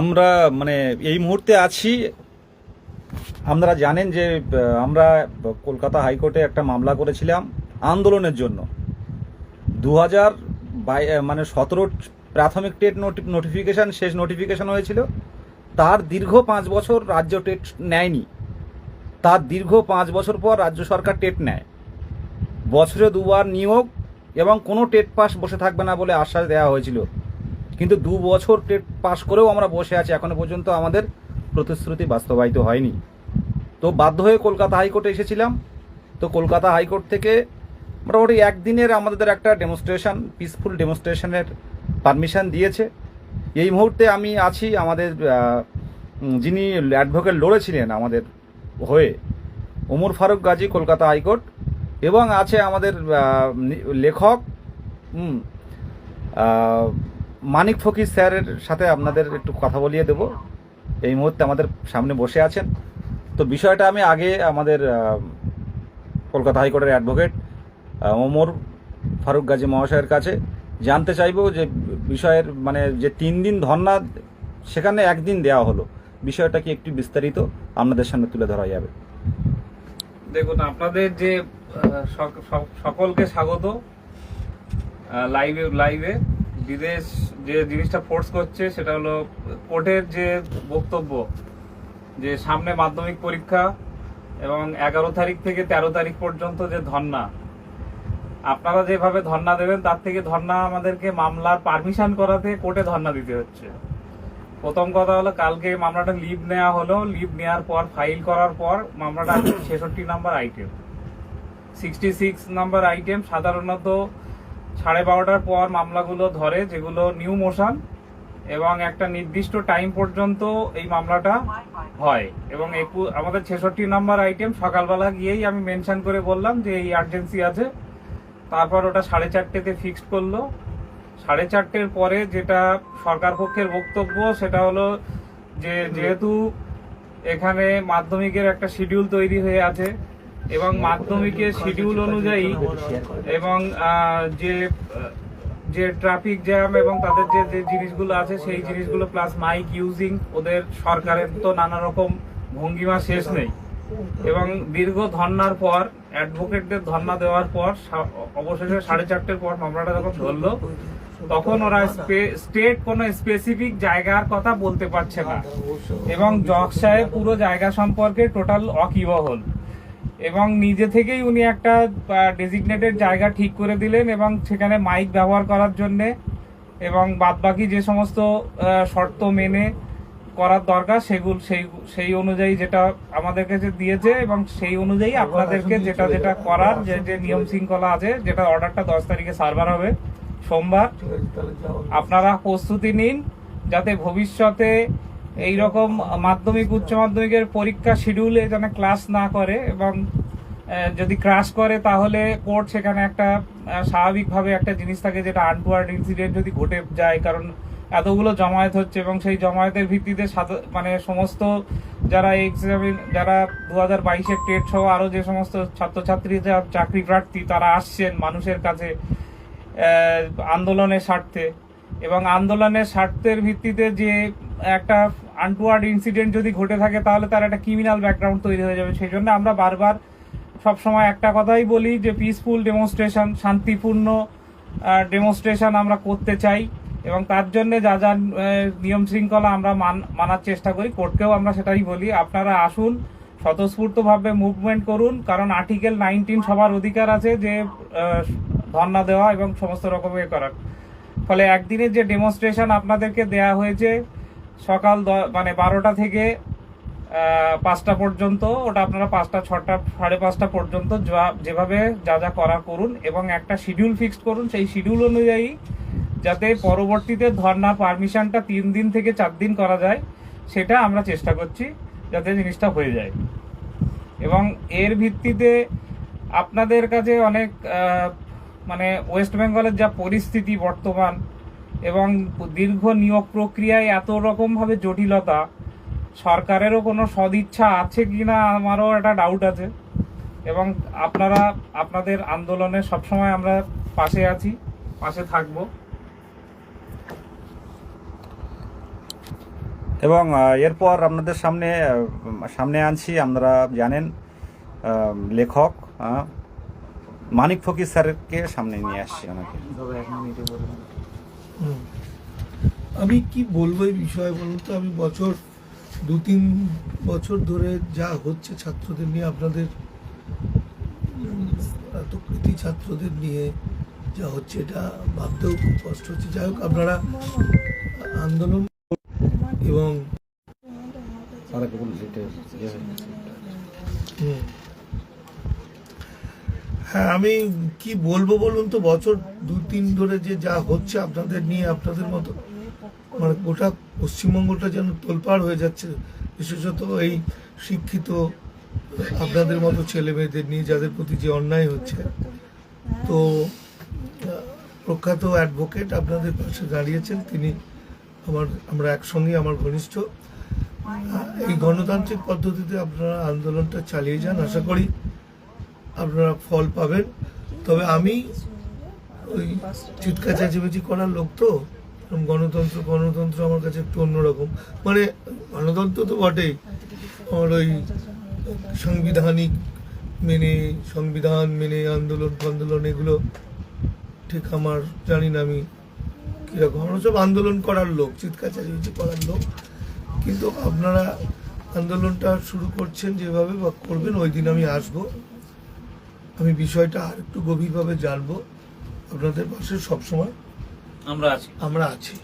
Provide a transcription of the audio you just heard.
আমরা মানে এই মুহূর্তে আছি। আপনারা জানেন যে আমরা কলকাতা হাইকোর্টে একটা মামলা করেছিলাম আন্দোলনের জন্য। দু হাজার মানে সতেরো প্রাথমিক টেট নোটিফিকেশান, শেষ নোটিফিকেশান হয়েছিল। তার দীর্ঘ পাঁচ বছর রাজ্য টেট নেয়নি। তার দীর্ঘ পাঁচ বছর পর রাজ্য সরকার টেট নেয়। বছরে দুবার নিয়োগ এবং কোনো টেট পাস বসে থাকবে না বলে আশ্বাস দেওয়া হয়েছিল। কিন্তু দু বছর টেট পাস করেও আমরা বসে আছি। এখনও পর্যন্ত আমাদের প্রতিশ্রুতি বাস্তবায়িত হয়নি। তো বাধ্য হয়ে কলকাতা হাইকোর্টে এসেছিলাম। তো কলকাতা হাইকোর্ট থেকে মোটামুটি একদিনের আমাদের একটা ডেমনস্ট্রেশন পিসফুল ডেমনস্ট্রেশনের পারমিশন দিয়েছে। এই মুহূর্তে আমি আছি আমাদের যিনি অ্যাডভোকেট লড়েছিলেন আমাদের হয়ে, ওমর ফারুক গাজী, কলকাতা হাইকোর্ট। এবং আছে আমাদের লেখক মানিক ফকির স্যারের সাথে আপনাদের একটু কথা বলিয়ে দেব। এই মুহূর্তে আমাদের সামনে বসে আছেন। তো বিষয়টা আমি আগে আমাদের কলকাতা হাইকোর্টের অ্যাডভোকেট ওমর ফারুক গাজী মহাশয়ের কাছে জানতে চাইব যে বিষয়ের মানে যে তিন দিন ধর্না সেখানে একদিন দেওয়া হলো। বিষয়টা কি একটু বিস্তারিত আপনাদের সামনে তুলে ধরা যাবে? দেখুন, আপনাদের যে সকলকে স্বাগত লাইভে লাইভে। বিদেশ যে জিনিসটা ফোর্স করছে সেটা হলো কোর্টের যে বক্তব্য, যে সামনে মাধ্যমিক পরীক্ষা এবং এগারো তারিখ থেকে তেরো তারিখ পর্যন্ত যে ধর্না আপনারা যেভাবে ধর্না দেবেন তার থেকে ধর্না আমাদেরকে মামলার পারমিশন করাতে কোর্টে ধর্না দিতে হচ্ছে। প্রথম কথা হলো কালকে মামলাটা লিভ নেওয়া হলো লিভ নেওয়ার পর ফাইল করার পর মামলাটা ছেষট্টি number item sixty six number item সাধারণত সাড়ে বারোটার পর মামলাগুলো ধরে, যেগুলো নিউ মোশন এবং একটা নির্দিষ্ট টাইম পর্যন্ত এই মামলাটা হয়। এবং আমাদের ছেষট্টি নাম্বার আইটেম সকালবেলা গিয়েই আমি মেনশন করে বললাম যে এই আর্জেন্সি আছে। তারপর ওটা সাড়ে চারটেতে ফিক্সড করল। সাড়ে চারটের পরে যেটা সরকার পক্ষের বক্তব্য, সেটা হলো যে যেহেতু এখানে মাধ্যমিকের একটা শিডিউল তৈরি হয়ে আছে এবং মাধ্যমিকের শিডিউল অনুযায়ী এবং যে যে ট্রাফিক জ্যাম এবং তাদের যে যে জিনিসগুলো আছে, সেই জিনিসগুলো প্লাস মাইক ইউজিং ওদের সরকারের তো নানা রকম ভঙ্গিমা শেষ নেই। এবং দীর্ঘ ধর্নার পর অ্যাডভোকেটদের ধর্না দেওয়ার পর অবশেষে সাড়ে চারটের পর মামলাটা যখন ধরলো, তখন ওরা স্টেট কোনো স্পেসিফিক জায়গার কথা বলতে পারছে না। এবং জজ সাহেব পুরো জায়গা সম্পর্কে টোটাল অকিবহল। এবং নিজে থেকেই উনি একটা ডেজিগনেটেড জায়গা ঠিক করে দিলেন এবং সেখানে মাইক ব্যবহার করার জন্যে এবং বাদবাকি যে সমস্ত শর্ত মেনে করার দরকার সেগুলো সেই সেই অনুযায়ী যেটা আমাদের কাছে দিয়েছে এবং সেই অনুযায়ী আপনাদেরকে যেটা যেটা করার যে যে নিয়ম শৃঙ্খলা আছে যেটা অর্ডারটা দশ তারিখে সার্ভার হবে সোমবার। আপনারা প্রস্তুতি নিন যাতে ভবিষ্যতে এই রকম মাধ্যমিক, উচ্চ মাধ্যমিকের পরীক্ষা শিডিউলে যেন ক্লাস না করে এবং যদি ক্রাশ করে তাহলে কোর্ট সেখানে একটা স্বাভাবিকভাবে একটা জিনিস থাকে যেটা আনটুয়ার্ড ইনসিডেন্ট যদি ঘটে যায়, কারণ এতগুলো জমায়েত হচ্ছে এবং সেই জমায়েতের ভিত্তিতে মানে সমস্ত যারা এক্সামিন যারা দু হাজার বাইশের টেট সহ আরও যে সমস্ত ছাত্রছাত্রী চাকরি প্রার্থী, তারা আসছেন মানুষের কাছে আন্দোলনের স্বার্থে। এবং আন্দোলনের স্বার্থের ভিত্তিতে যে একটা আনটুয়ার্ড ইনসিডেন্ট যদি ঘটে থাকে, তাহলে তার একটা ক্রিমিনাল ব্যাকগ্রাউন্ড তৈরি হয়ে যাবে। সেই জন্য আমরা বারবার সবসময় একটা কথাই বলি যে পিসফুল ডেমনস্ট্রেশন শান্তিপূর্ণ ডেমনস্ট্রেশন আমরা করতে চাই এবং তার জন্য যা যা নিয়ম শৃঙ্খলা আমরা মান- মানার চেষ্টা করি কোর্টকেও আমরা সেটাই বলি। আপনারা আসুন, স্বতঃস্ফূর্তভাবে মুভমেন্ট করুন, কারণ আর্টিকেল নাইনটিন সবার অধিকার আছে যে ধর্ণা দেওয়া এবং সমস্ত রকমের করার। ফলে একদিনের যে ডেমনস্ট্রেশন আপনাদেরকে দেয়া হয়েছে সকাল মানে বারোটা থেকে পাঁচটা পর্যন্ত, ওটা আপনারা পাঁচটা, ছটা, সাড়ে পাঁচটা পর্যন্ত যেভাবে যা যা করা করুন এবং একটা শিডিউল ফিক্সড করুন। সেই শিডিউল অনুযায়ী যাতে পরবর্তীতে ধর্না পারমিশনটা তিন দিন থেকে চার দিন করা যায়, সেটা আমরা চেষ্টা করছি যাতে জিনিসটা হয়ে যায়। এবং এর ভিত্তিতে আপনাদের কাছে অনেক মানে ওয়েস্ট বেঙ্গলের যা পরিস্থিতি বর্তমান এবং দীর্ঘ নিয়োগ প্রক্রিয়ায় এত রকমভাবে জটিলতা সরকারেরও কোনো সদিচ্ছা আছে কিনা আমারও একটা ডাউট আছে। এবং আপনারা আপনাদের আন্দোলনে সবসময় আমরা পাশে আছি পাশে থাকব। এবং এরপর আপনাদের সামনে সামনে আনছি আপনারা জানেন লেখক মানিক ফকির স্যারকে সামনে নিয়ে আসছি আমাকে। আমি কি বলব এই বিষয়ে বলুন তো? আমি বছর দু তিন বছর ধরে যা হচ্ছে ছাত্রদের নিয়ে আপনাদের এত কৃতি ছাত্রদের নিয়ে যা হচ্ছে এটা ভাবতেও খুব কষ্ট হচ্ছে। যাই হোক আপনারা আন্দোলন এবং হুম। হ্যাঁ আমি কি বলব বলুন তো, বছর দু তিন ধরে যে যা হচ্ছে আপনাদের নিয়ে, আপনাদের মতো মানে গোটা পশ্চিমবঙ্গটা যেন তোলপাড় হয়ে যাচ্ছে। বিশেষত এই শিক্ষিত আপনাদের মতো ছেলে মেয়েদের নিয়ে, যাদের প্রতি যে অন্যায় হচ্ছে। তো, প্রখ্যাত অ্যাডভোকেট আপনাদের পাশে দাঁড়িয়েছেন। তিনি আমার, আমরা একসঙ্গে আমার ঘনিষ্ঠ। এই গণতান্ত্রিক পদ্ধতিতে আপনারা আন্দোলনটা চালিয়ে যান, আশা করি। আপনারা ফল পাবেন। তবে আমি ওই চিৎকার চেঁচামেচি করার লোক তো। গণতন্ত্র গণতন্ত্র আমার কাছে একটু অন্যরকম। মানে গণতন্ত্র তো বটেই। আমার ওই সাংবিধানিক মেনে, সংবিধান মেনে, আন্দোলন ফান্দোলন এগুলো ঠিক আমার জানি না আমি কীরকম। আমরা সব আন্দোলন করার লোক, চিৎকার চেঁচামেচি করার লোক। কিন্তু আপনারা আন্দোলনটা শুরু করছেন যেভাবে বা করবেন, ওই দিন আমি আসব। আমি বিষয়টা আর একটু গভীরভাবে জানব। আপনাদের পাশে সবসময় আমরা আছি। আমরা আছি।